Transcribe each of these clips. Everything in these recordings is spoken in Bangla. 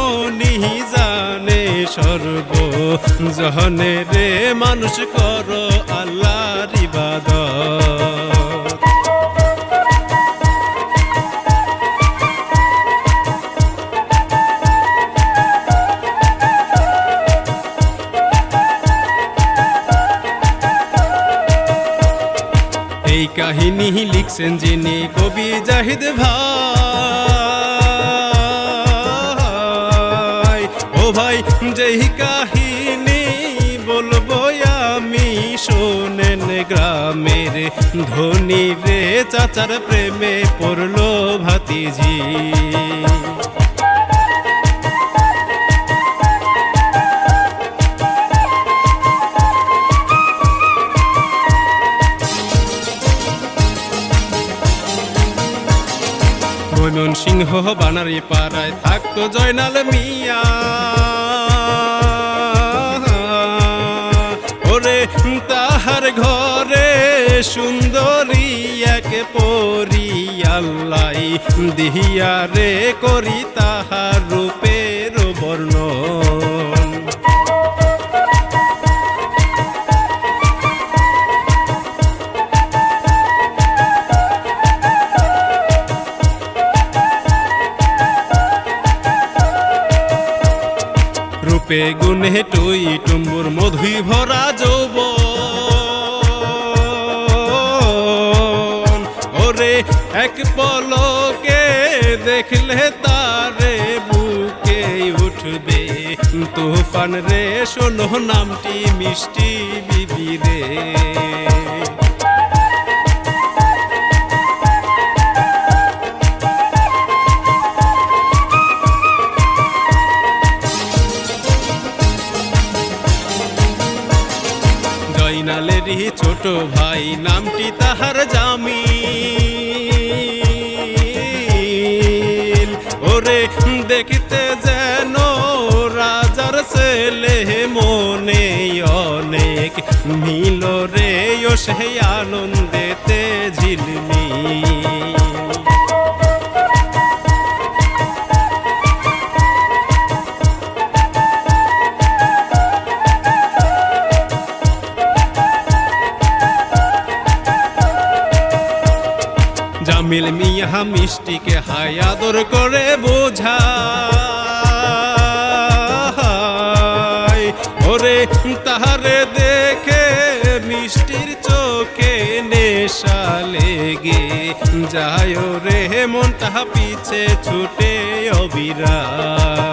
মনি জানে সর্ব, জহনে রে মানুষ কর আল্লাহর ইবাদত। এই কাহিনী লিখছেন যিনি কবি জাহিদ ভাই। যেই কাহিনী বলব আমি, শোনেন গ্রামের ধনী রে, চাচার প্রেমে পড়ল ভাতিজি। ময়মন সিংহ বানারি পাড়ায় থাকতো জয়নাল মিয়া। ঘরে সুন্দরী এক পরি আল্লাহ দিহিয়া রে করি তাহার রূপের বর্ণন রূপে গুণে টুই টুম্বুর মধুই ভরা যৌব এক পলকে দেখলে তারে বুকে উঠবে। তুফান রে, শোনো নামটি মিষ্টি বিবি রে। জয়নালেরই ছোট ভাই, নামটি তাহার জামি ওরে দেখিতে যেন রাজার ছেলে মনে অনেক মিল রে ও সেই আনন্দেতে ঝিলমি মিষ্টিকে হায়াদর আদর করে বোঝা। ওরে, তাহারে দেখে মিষ্টির চোখে নেশা লেগে যায় রে তাহা পিছে ছুটে অবিরাম।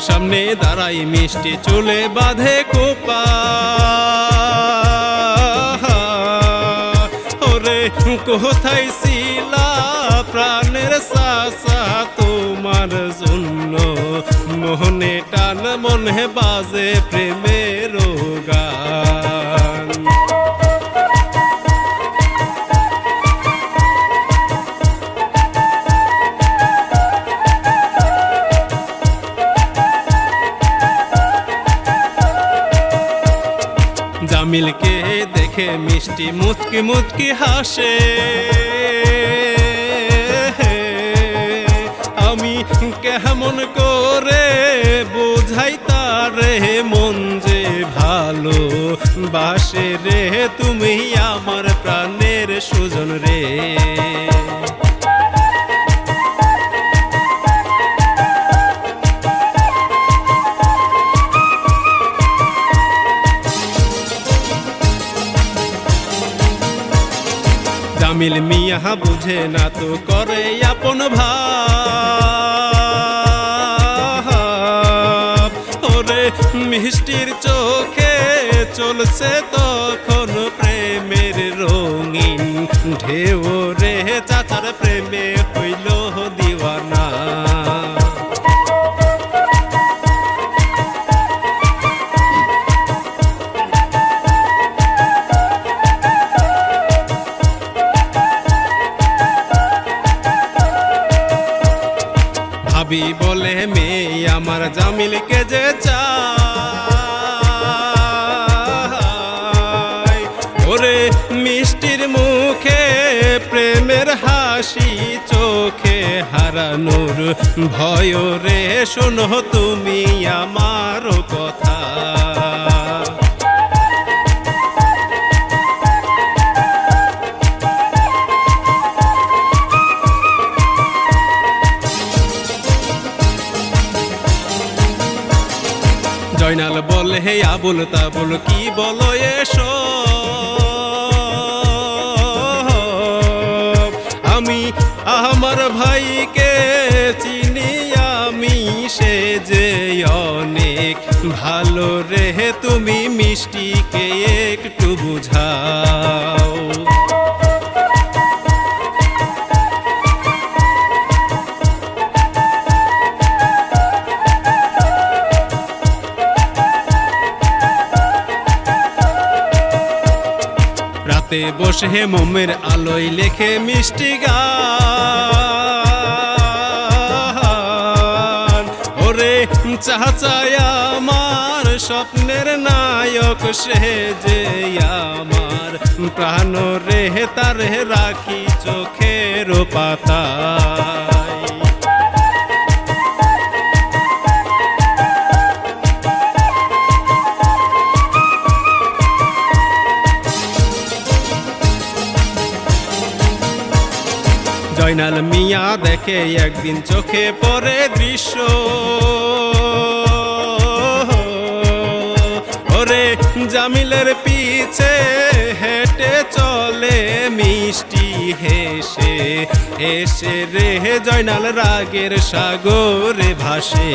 সামনে দাঁড়াই মিষ্টি চুলে বাঁধে কোপা। ওরে, কোথায় শিলা প্রাণের সাসা তোমার জন্য? মোহনে টান, মনে বাজে প্রেমের জামিলকে দেখে মিষ্টি মুচকি মুচকি হাসে। আমি কেমন করে বোঝাই তারে মন যে ভালো বাসে রে, তুমি আমার প্রাণের সুজন রে। জামিল মিয়া বুঝে না তো করে আপন ভাব। ওরে মিষ্টির চোখে চলছে তখন প্রেমের রঙিন ঢেউ রে, চাচার প্রেমে জামিলকে যে চাই। ওরে মিষ্টির মুখে, প্রেমের হাসি চোখে হারানোর ভয় রে, শোনো তুমি আমার আবুল তাবুল কি বলো এসো? আমি আমার ভাইকে চিনি, আমি সে যে অনেক ভালো রে, তুমি মিষ্টিকে একটু বুঝাও। রাতে বসে মোমের আলোয় লেখে মিষ্টি গান। ওরে চাচায় আমার স্বপ্নের নায়ক, সে যে আমার প্রাণ রে, তার রাখি চোখের পাতায় জয়নাল মিয়া দেখে একদিন চোখে পড়ে দৃশ্য। ওরে জামিলের পিছে হেঁটে চলে মিষ্টি হেসে হেসে রে জয়নাল রাগের সাগরে ভাসে।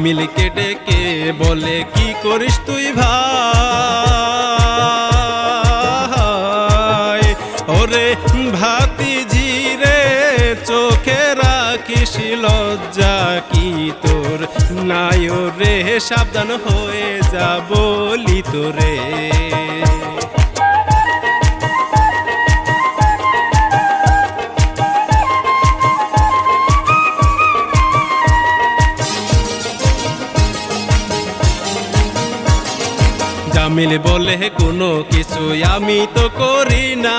জামিলকে ডেকে বলে, কি করিস তুই ভাই? ওরে ভাতি জিরে চোখে রাখিস লজ্জা, কি তোর? নাই রে, সাবধান হয়ে যা বলি তোরে। জামিল বলে, কোনো কিছু আমি তো করি না।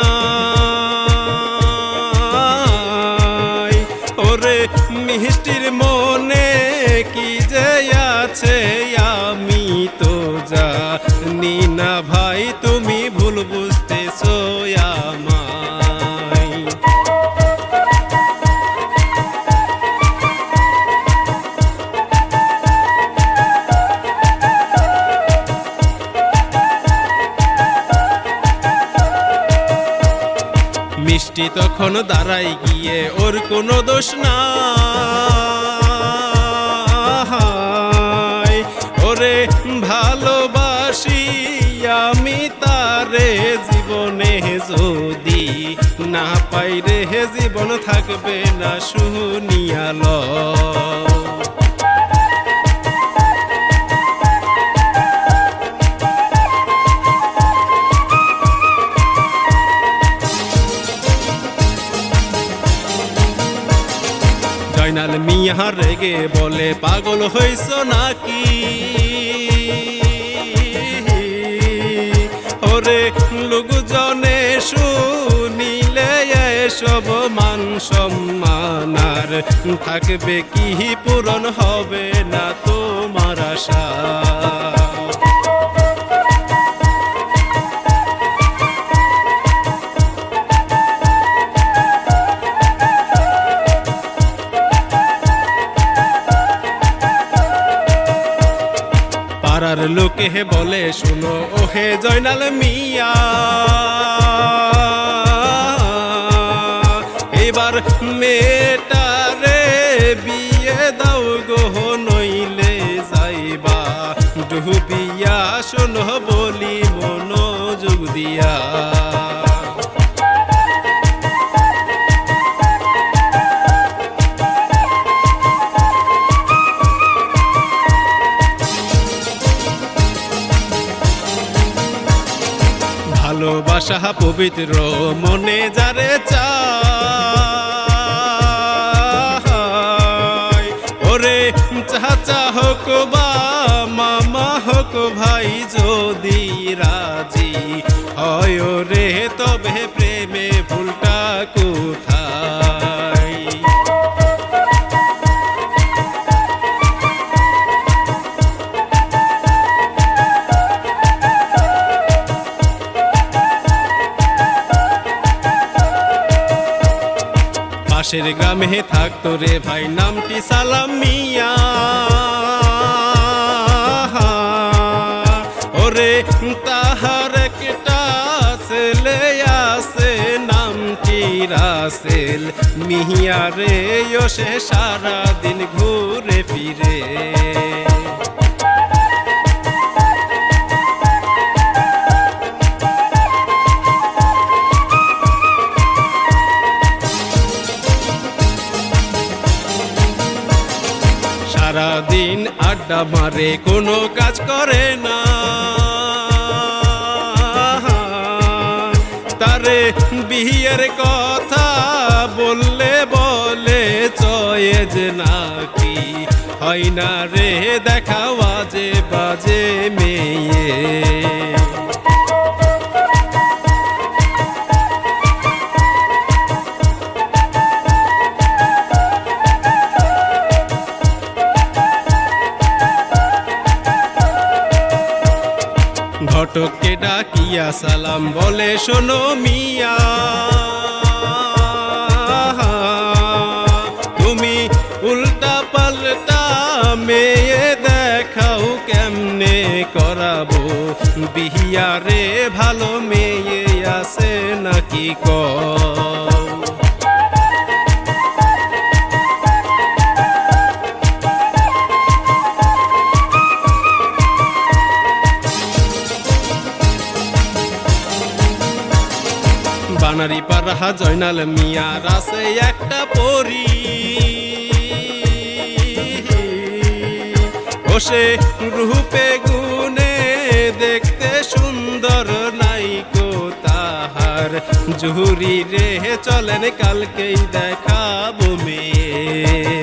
ওরে মিষ্টির মনে কি যে আছে, আমি তো জানি না ভাই, তুমি তখন দাঁড়াই গিয়ে ওর কোনো দোষ না ওরে ভালোবাসি আমি তারে জীবনে যদি না পাই রে, জীবন থাকবে না শুনিয়াল রেগে বলে পাগল হইছ নাকি? ওরে লোকজনে শুনিলে এসব মান সম্মানার থাকবে কি পূরণ হবে না তোমার আশা? পাড়ার লোকে হে বলে, শুনো ওহে জয়নাল মিয়া। এবার মেটারে বিয়ে দাও গো, নইলে যাইবা। ডুবিয়া শোনো বলি, মনোযোগ দিয়া। ভালোবাসা পবিত্র মনে যারে চা ওরে চাচা হোক বা, মামা হোক ভাই, যদি রাজি হয় রে তবে পাশের গ্রামে থাকতো রে ভাই, নামটি সালাম মিয়া ওরে, তাহার একটা ছেলে আছে, নামটি রাসেল। মিয়া রে ও সে সারাদিন ঘুরে ফিরে। আড্ডা মারে, কোনো কাজ করে না। তারে বিয়ের কথা বললে বলে চয়েজ নাকি হয় না রে দেখা বাজে বাজে মেয়ে। ডাকিয়া সালাম বলে, শোনো মিয়া, তুমি উল্টা পাল্টা মেয়ে দেখাও কেমনে করাবো? বিহিয়া রে ভালো মেয়ে আছে নাকি কও বানারি জয়নাল মিয়া রাসে একটা পরি। বসে রূপে গুনে দেখতে সুন্দর নাইকো তাহার। জুহুরি রে চলেন কালকেই দেখাবো মেয়ে।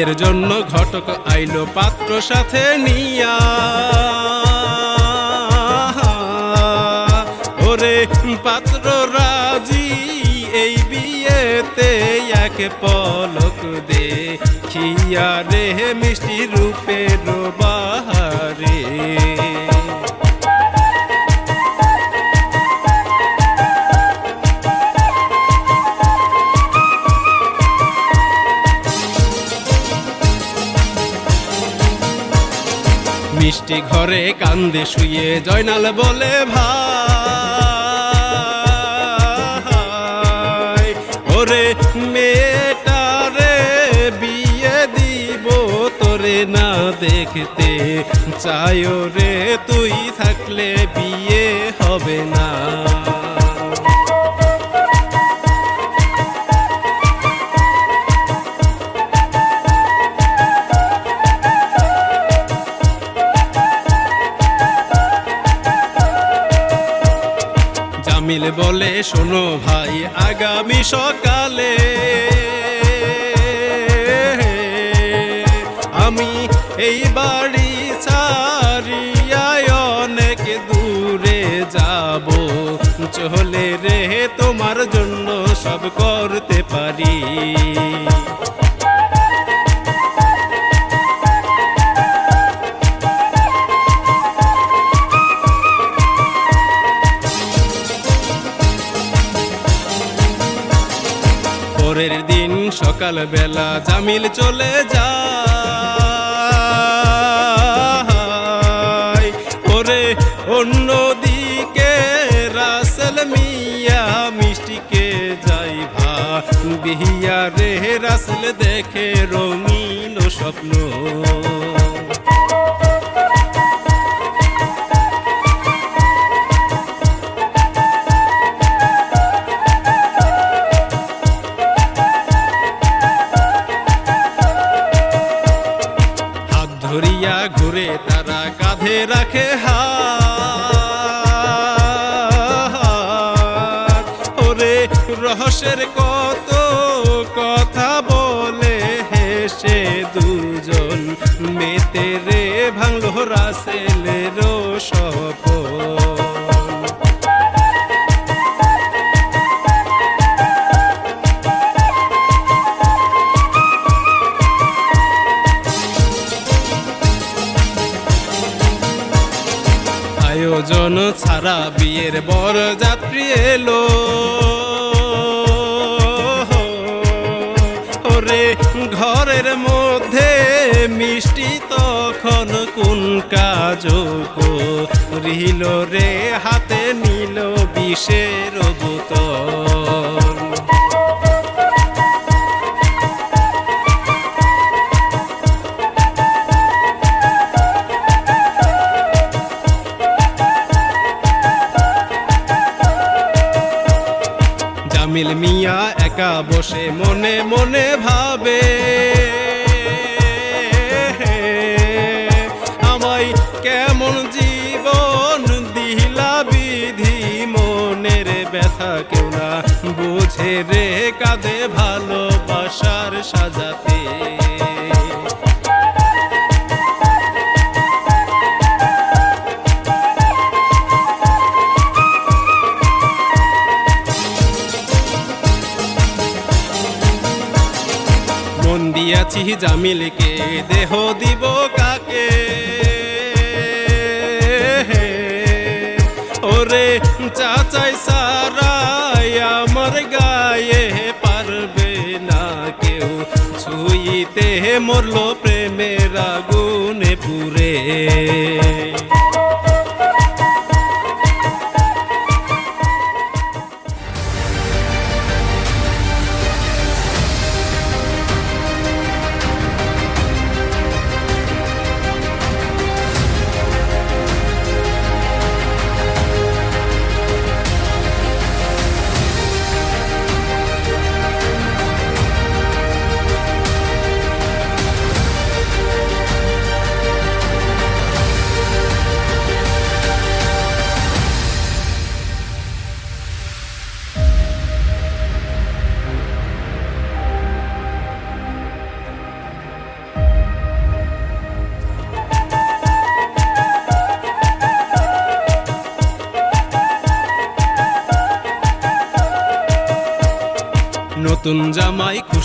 বিয়ের জন্য ঘটক আইলো পাত্র সাথে নিয়া। ওরে পাত্র, রাজি এই বিয়েতে এক পলক দেখিয়া রে মিষ্টি রূপের বাহারে। মিষ্টি ঘরে কান্দে শুয়ে জয়নাল বলে ভাই, ওরে মেয়েটারে বিয়ে দিব তোরে না দেখতে। চাই রে, তুই থাকলে বিয়ে হবে না। শোনো ভাই, আগামী সকালে আমি এই বাড়ি ছাড়িয়া অনেক দূরে যাব। চলে রে তোমার জন্য সব করতে পারি। পরের দিন সকাল বেলা জামিল চলে যায়। ওরে অন্য দিকে রাসেল মিয়া মিষ্টিকে যাই ভা বিহিয়া রে, রাসেল দেখে রঙিন স্বপ্ন। রহস্যের কত কথা বলে হেসে দুজন মেতে রে ভাঙলো রাসেলেরও সপ আয়োজন ছাড়া বিয়ের বর যাত্রী এলো। কাজ রিল রে হাতে নিল বিষের বোতল। জামিল মিয়া একা বসে মনে মনে ভাবে রে কাঁদে ভালোবাসার সাজাতে। মন জামিলকে দেহ দিব কাকে? ওরে চাচাই মরলো প্রেমের আগুনে পুরে।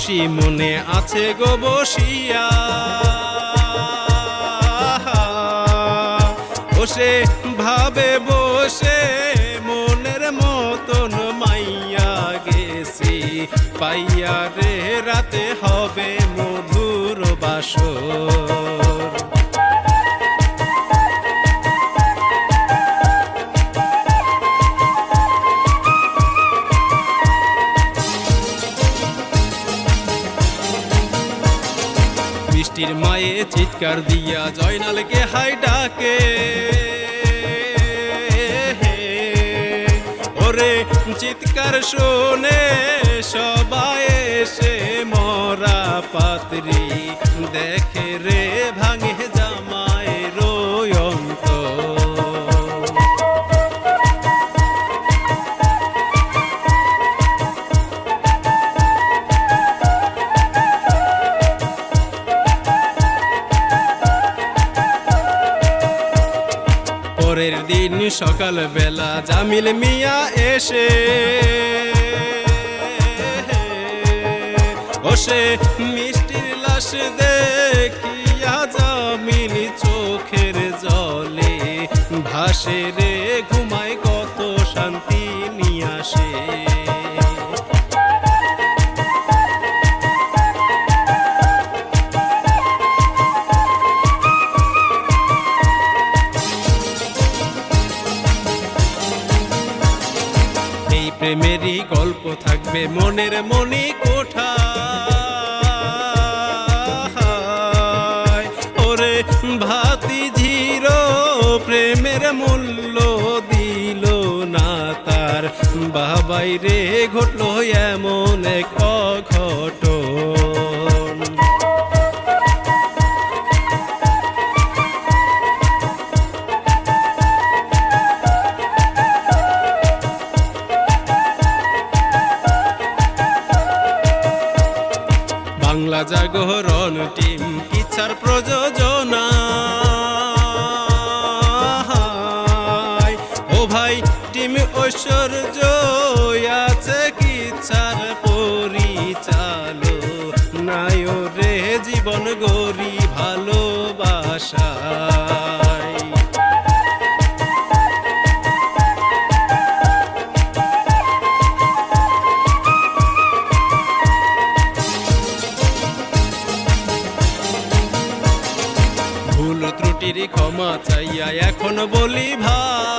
খুশি মনে আছে গো বসিয়া। বসে, ভাবে বসে, মনের মতন মাইয়া গেছি। পাইয়া রে, রাতে হবে মধুর বাসর। দিয়া জয়নালকে হাই ডাকে। ওরে চিৎকার শোনে সবাই এসে মরা পাত্রী দেখে রে ভাঙে সকাল বেলা জামিল মিয়া এসে, বসে মিষ্টির লাশ দেখিয়া জামিল চোখের জলে ভাসে রে ঘুমায় থাকবে মনের মনি কোঠা ওরে ভাতি ঝিরো প্রেমের মূল্য দিল না তার। বাবাই রে, ঘটল এমন এক বাংলা জাগরণ টিম কিচ্ছার প্রযোজনা। ও ভাই, টিম ঐশ্বর্য, আছে কিচ্ছার পরিচালো নায় রে জীবন গরি ভালোবাসা। দিয়া এখন বলি ভাই।